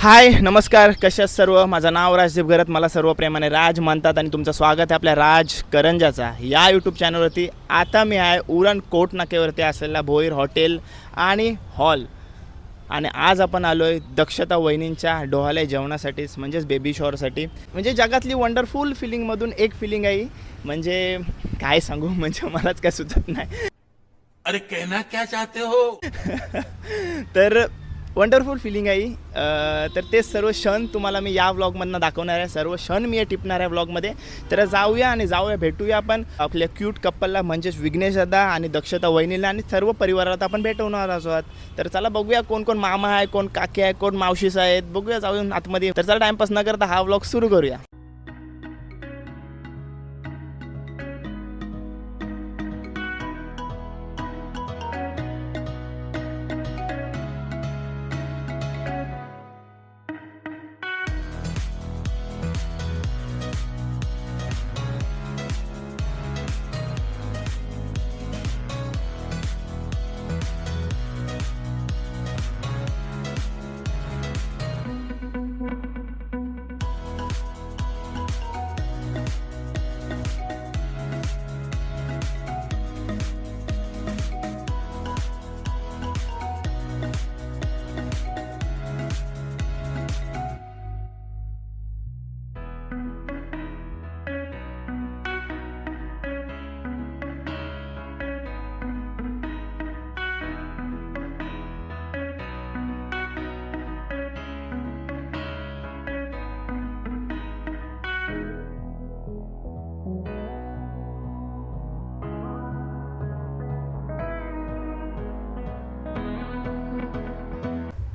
हाय नमस्कार कशा सर्व? माझं नाव राजदीप घरत मला सर्व प्रेमाने राज म्हणतात आणि तुमचं स्वागत आहे आपल्या राज करंजाचा. या यूट्यूब चॅनलवरती आता मी आहे उरण कोट नाक्यावरती असलेला भोईर हॉटेल आणि हॉल. आणि आज आपण आलो आहे दक्षता वहिनींच्या डोहाले जेवणासाठीच म्हणजेच बेबी शॉवरसाठी म्हणजे जगातली वंडरफुल फिलिंगमधून एक फिलिंग आहे. म्हणजे काय सांगू म्हणजे मलाच काय सुचत नाही. अरे कहना क्या चाहते हो? तर वंडरफुल फिलिंग आहे. अं, तर ते सर्व क्षण तुम्हाला मी या व्लॉगमधनं दाखवणार आहे. सर्व क्षण मी टिपणार आहे व्लॉगमध्ये तर जाऊया आणि जाऊया भेटूया आपण. आपल्या क्यूट कप्पलला म्हणजेच विघ्नेश दादा आणि दक्षता वहिनीला आणि सर्व परिवाराला आपण भेटवणार आहोत. तर चला बघूया कोण कोण मामा आहे कोण काके आहे कोण मावशीस आहेत बघूया जाऊया आतमध्ये. तर चला टाइमपास न करता हा व्लॉग सुरू करूया.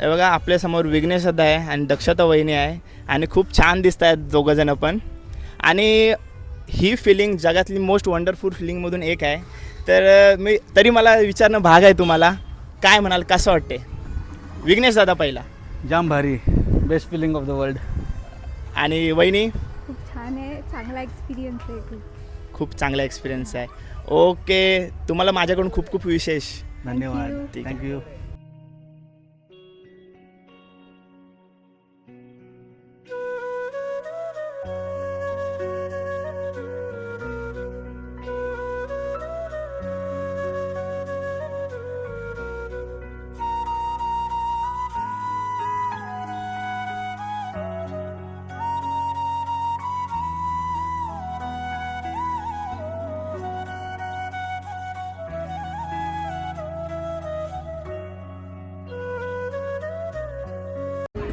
हे बघा आपल्यासमोर विघ्नेश दादा आहे आणि दक्षता वहिनी आहे आणि खूप छान दिसत आहेत दोघंजणं पण. आणि ही फिलिंग जगातली मोस्ट वंडरफुल फिलिंगमधून एक आहे. तर मी तरी मला विचारणं भाग आहे तुम्हाला. काय म्हणाल कसं वाटते विघ्नेश दादा पहिला. जाम भारी. Best feeling of the world आणि वहिनी? खूप छान आहे. चांगला एक्सपिरियन्स आहे खूप खूप चांगला एक्सपिरियन्स आहे. ओके तुम्हाला माझ्याकडून खूप खूप विशेष. धन्यवाद. थँक्यू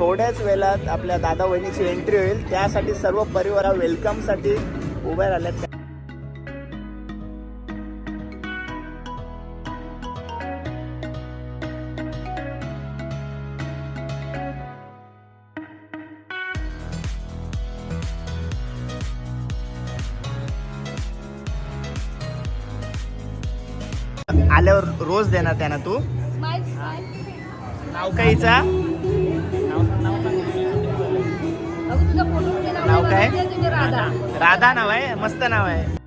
थोड्याच वेळात आपल्या दादा वहिनीची एंट्री होईल. त्यासाठी सर्व परिवार वेलकमसाठी उभ्या राहिल्यात. आल्यावर रोज देणार त्यांना तू? नाव काहीचा? नाव काय? राधा नाव आहे मस्त नाव आहे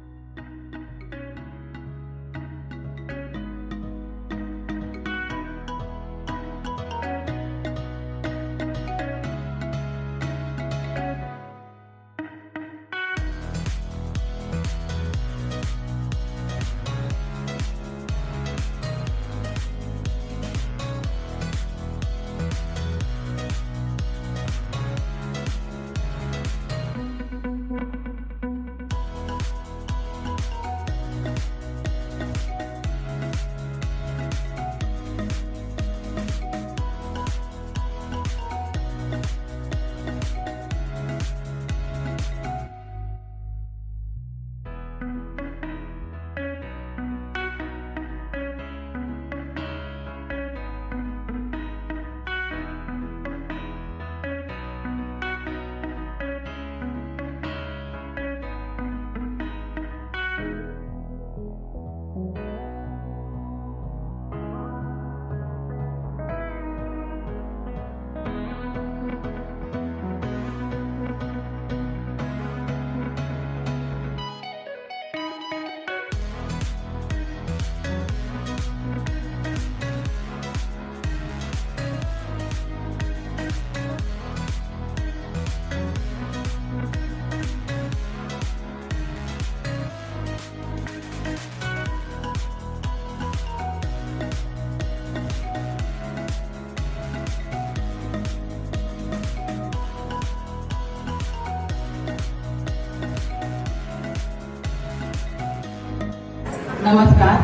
नमस्कार.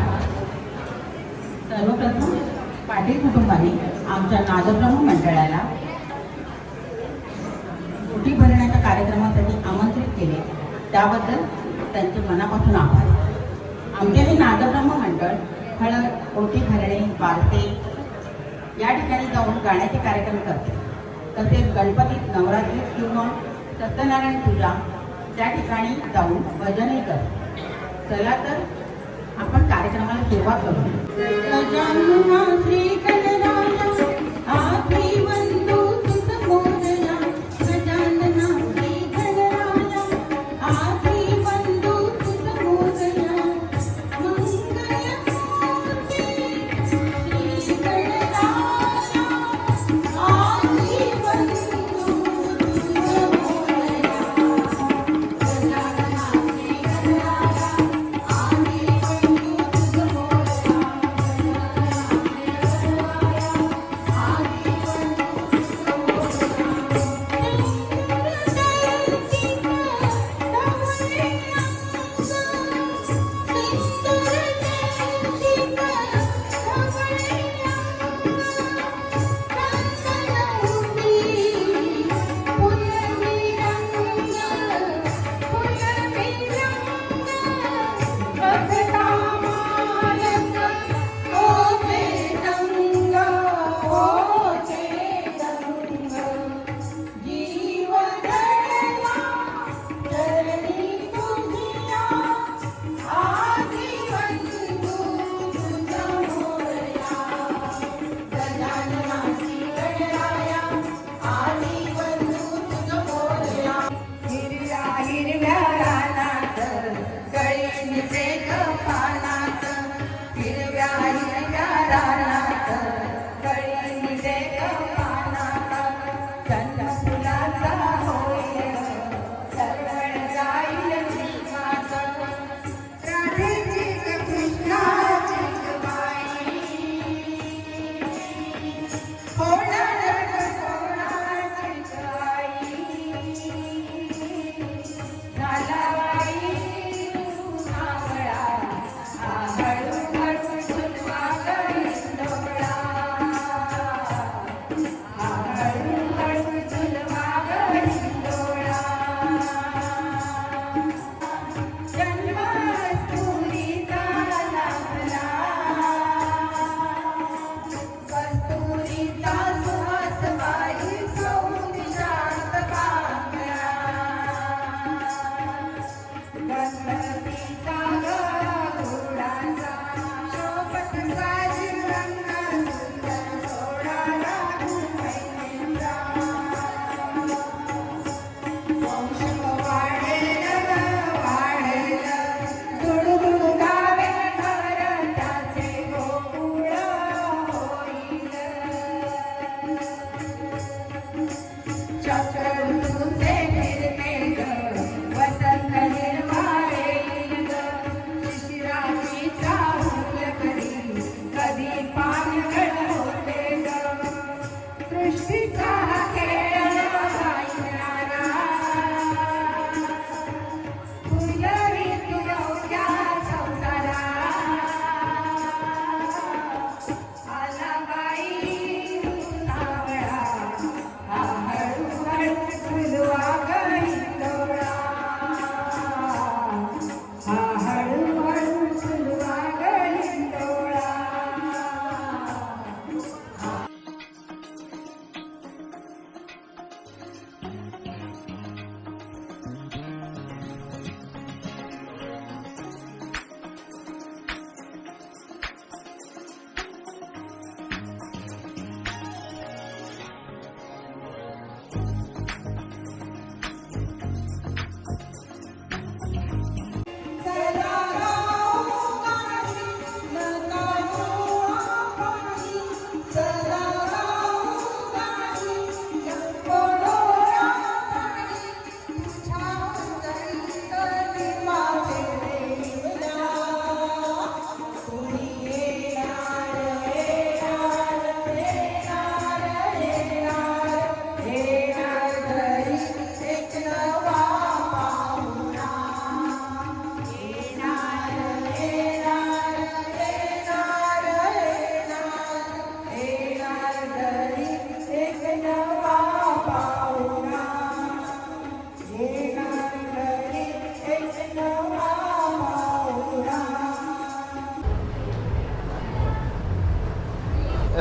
सर्वप्रथम पाटील कुटुंबाने आमच्या नादब्रह्म मंडळाला पोटी भरण्याच्या कार्यक्रमासाठी आमंत्रित केले. त्याबद्दल त्यांचे मनापासून आभार. आमचे हे नादब्रह्म मंडळ हळद ओटी भरणे बारसे या ठिकाणी जाऊन गाण्याचे कार्यक्रम करते. तसेच गणपतीत नवरात्रीत किंवा सत्यनारायण पूजा त्या ठिकाणी जाऊन भजनही करते. चला तर आपण कार्यक्रमाला सुरुवात करू गजानना श्री गणराया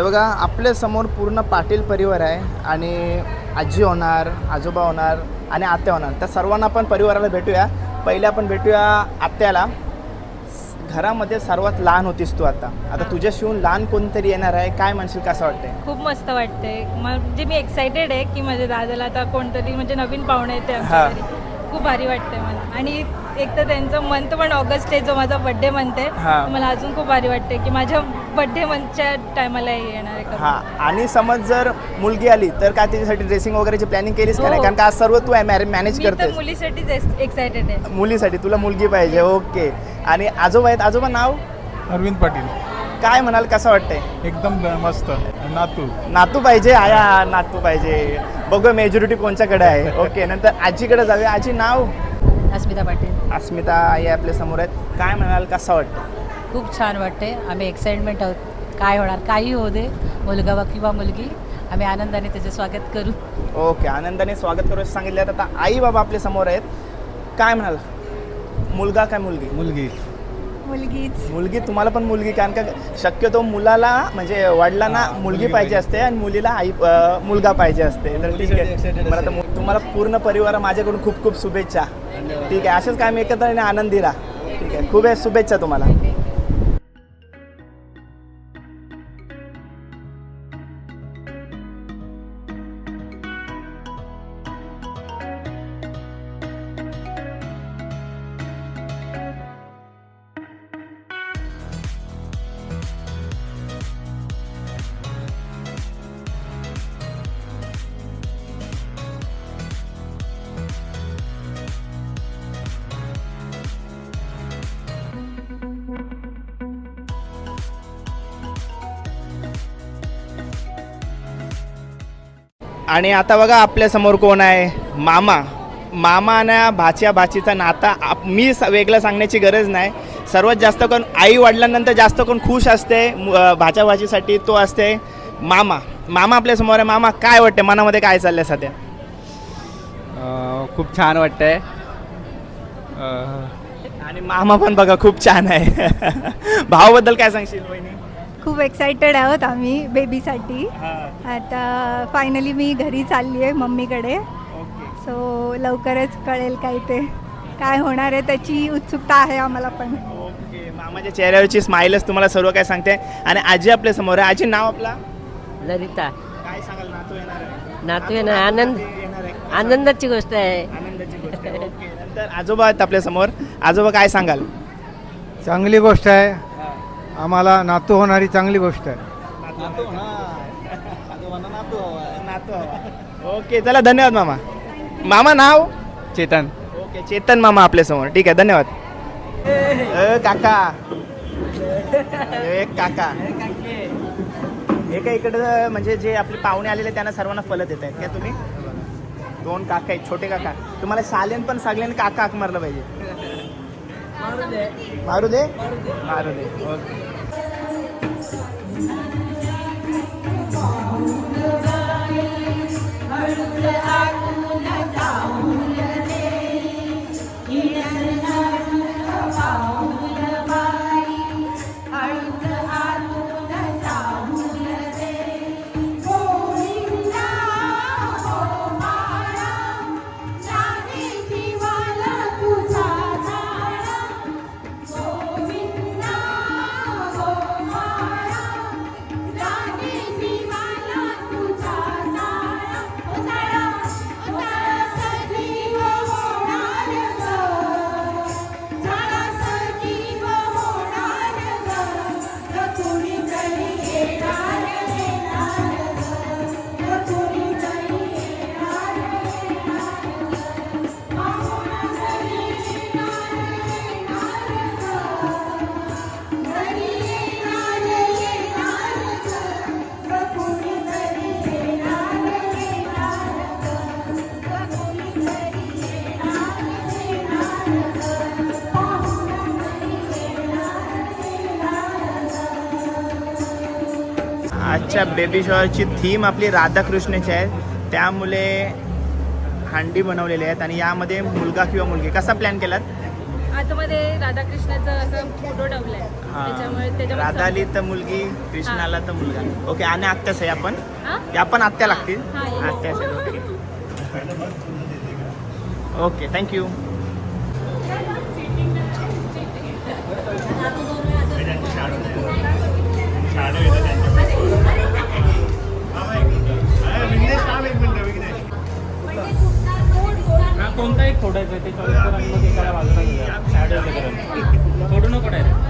हे बघा आपल्यासमोर पूर्ण पाटील परिवार आहे आणि आजी होणार आजोबा होणार आणि आत्या होणार. त्या सर्वांना आपण परिवाराला भेटूया. पहिले आपण भेटूया आत्याला. घरामध्ये सर्वात लहान होतीस तू आता. आता तुझ्या शिवून लहान कोणतरी येणार आहे? काय म्हणशील कसं वाटतंय? खूप मस्त वाटते म्हणजे मी एक्सायटेड आहे की माझ्या दादाला आता कोणतरी म्हणजे नवीन पाहुणे येते आमच्या हा. घरी खूप भारी वाटते मला. आणि एक तर त्यांचं मंथ पण ऑगस्ट आहे जो माझा बड्डे मंथ आहे. हा. मला अजून खूप भारी वाटते की माझ्या बड्डे मंथच्या टायमाला येणार आहे हा. आणि समज जर मुलगी आली तर काय त्याच्यासाठी ड्रेसिंग वगैरेची प्लॅनिंग केलीस का नाही? हो. कारण का आज सर्व तू मॅनेज मी तर करतेस. मुलीसाठीच एक्सायटेड आहे. मुलीसाठी तुला मुलगी पाहिजे ओके. आणि आजोबा आहेत आजोबा नाव? अरविंद पाटील. काय म्हणाल कसं वाटतंय? एकदम मस्त. नातू. नातू पाहिजे? आया नातू पाहिजे. बघू मेजॉरिटी कोणच्याकडे आहे. ओके नंतर आजीकडे जाऊया. आजी नाव? अस्मिता पाटील. अस्मिता आई आपल्यासमोर आहेत. काय म्हणाल कसं वाटतं? खूप छान वाटते. आम्ही एक्साइटमेंट आहोत. काय होणार काही होऊ दे. मुलगा वा किंवा मुलगी आम्ही आनंदाने त्याचं स्वागत करू. ओके आनंदाने स्वागत करू सांगितलं. आता आई बाबा आपल्यासमोर आहेत. काय म्हणाल? मुलगा काय मुलगी? मुलगी. मुलगीच. मुलगी तुम्हाला पण मुलगी कारण का शक्यतो मुलाला म्हणजे वडिलांना मुलगी पाहिजे असते आणि मुलीला आई अ, मुलगा पाहिजे असते. तर ठीक आहे. मला तर मु- तुम्हाला पूर्ण परिवार माझ्याकडून खूप खूप शुभेच्छा. ठीक आहे. असेच काय मी एकत्र आणि आनंदी राहा ठीक आहे. खूप आहे शुभेच्छा तुम्हाला. आणि आता बघा आपल्यासमोर कोण आहे? मामा. मामा आणि भाच्या भाचीचा नाता आप मी स- वेगळं सांगण्याची गरज नाही. सर्वात जास्त करून आई वडिलांनंतर जास्त करून खुश असते. भाच्या भाचीसाठी तो असते. मामा. मामा आपल्यासमोर आहे. मामा काय वाटते मनामध्ये काय चाललंय सध्या? खूप छान वाटतंय. आणि मामा पण बघा खूप छान आहे. भावाबद्दल काय सांगशील वहिनी? खूप एक्सायटेड आहोत आम्ही बेबीसाठी आता फायनली मी घरी चालली आहे मम्मीकडे. सो लवकरच कळेल काय ते. काय होणार आहे त्याची उत्सुकता आहे आम्हाला पण. ओके मामाच्या चेहऱ्यावरची स्माईलच तुम्हाला सर्व काय सांगते. आणि आजी आपल्यासमोर आहे. आजी नाव आपला? ललिता. काय सांगाल? नातू येणार आहे. नातू येणार आनंद येणार आहे. आनंदाची गोष्ट आहे. आनंदाची गोष्ट आहे. ओके. नंतर आजोबा आहेत आपल्यासमोर. आजोबा काय सांगाल? चांगली गोष्ट आहे. आम्हाला नातू होणारी चांगली गोष्ट आहे. ओके चला धन्यवाद मामा. मामा नाव? चेतन. ओके चेतन मामा आपल्यासमोर. ठीक आहे धन्यवाद. अ, काका. एक काका. एका इकडे म्हणजे जे आपले पाहुणे आलेले त्यांना सर्वांना फलत येत आहेत का तुम्ही. दोन काका आहेत छोटे काका. तुम्हाला शालेन पण सगळ्यांनी काका हाक मारलं पाहिजे. मारू दे मारू दे ओके. Altyazı आजच्या बेबी शॉवरची थीम आपली राधाकृष्णाची आहे. त्यामुळे हांडी बनवलेली आहेत आणि यामध्ये मुलगा किंवा मुलगी. कसा प्लॅन केलात? आतमध्ये राधाकृष्णाचं असं फोटो ठेवलाय. त्याच्यामुळे त्याच्यामध्ये राधाली तर मुलगी कृष्णाला तर मुलगा. ओके आणि आत्याच आहे आपण? या पण आत्या लागतील. हा, yes. आत्याच आहेत ओके ओके थँक्यू कोणता एक फोडायचं ते चॉईस करा आणि मग एकाला बाजूला घेऊया शॅडो वगैरे फोडू नको डायरेक्ट.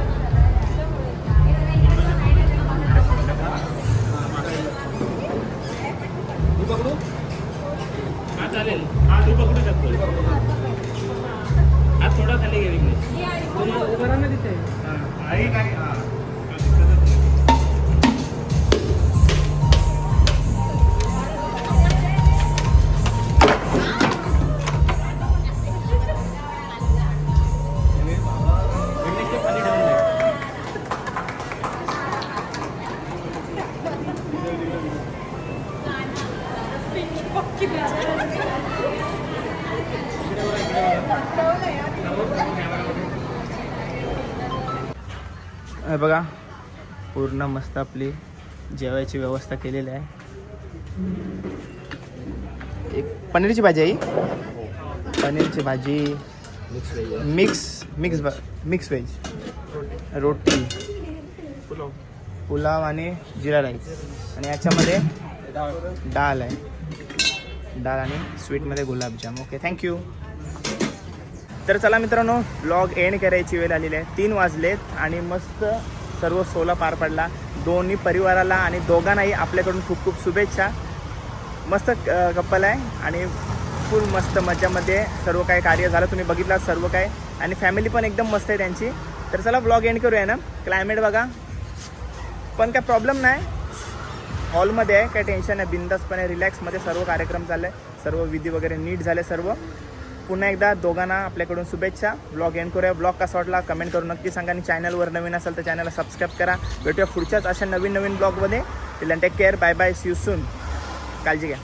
तू पकडू हा चालेल. हा तू पकडू शकतो हा थोडा खाली घे विघ्नेश. तुम्हाला उभं राहा ना तिथे बघा पूर्ण मस्त आपली जेवायची व्यवस्था केलेली आहे. एक पनीरची भाजी आहे? पनीरची भाजी. मिक्स मिक्स मिक्स व्हेज रोटी. पुलाव आणि जिरा राईस. आणि याच्यामध्ये डाळ आहे. डाळ आणि स्वीटमध्ये गुलाबजाम. ओके थँक्यू तर चला मित्रांनो ब्लॉग एंड करायची वेळ आलेली आहे. तीन वाजलेत आणि मस्त सर्व सोला पार पडला. दोन्ही परिवाराला आणि दोघांनाही आपल्याकडून खूप खूप शुभेच्छा. मस्त कप्पल आहे आणि फुल मस्त मजामध्ये सर्व काही कार्य झालं. तुम्ही बघितला सर्व काय आणि फॅमिली पण एकदम मस्त आहे त्यांची. तर चला ब्लॉग एंड करूया ना. क्लायमेट बघा. पण काय प्रॉब्लेम नाही. हॉलमध्ये आहे काय टेन्शन नाही. बिंदासपणे रिलॅक्समध्ये सर्व कार्यक्रम चालले. सर्व विधी वगैरे नीट झाले सर्व. पुन्हा एकदा दोघांना आपल्याकडून शुभेच्छा. ब्लॉग एंड करूया. ब्लॉग कसा वाटला? कमेंट करून नक्की सांगा. आणि चॅनलवर नवीन असेल तर चॅनलला सबस्क्राईब करा. भेटूया पुढच्याच अशा नवीन नवीन ब्लॉगमध्ये तिला take care bye bye see you soon काळजी घ्या.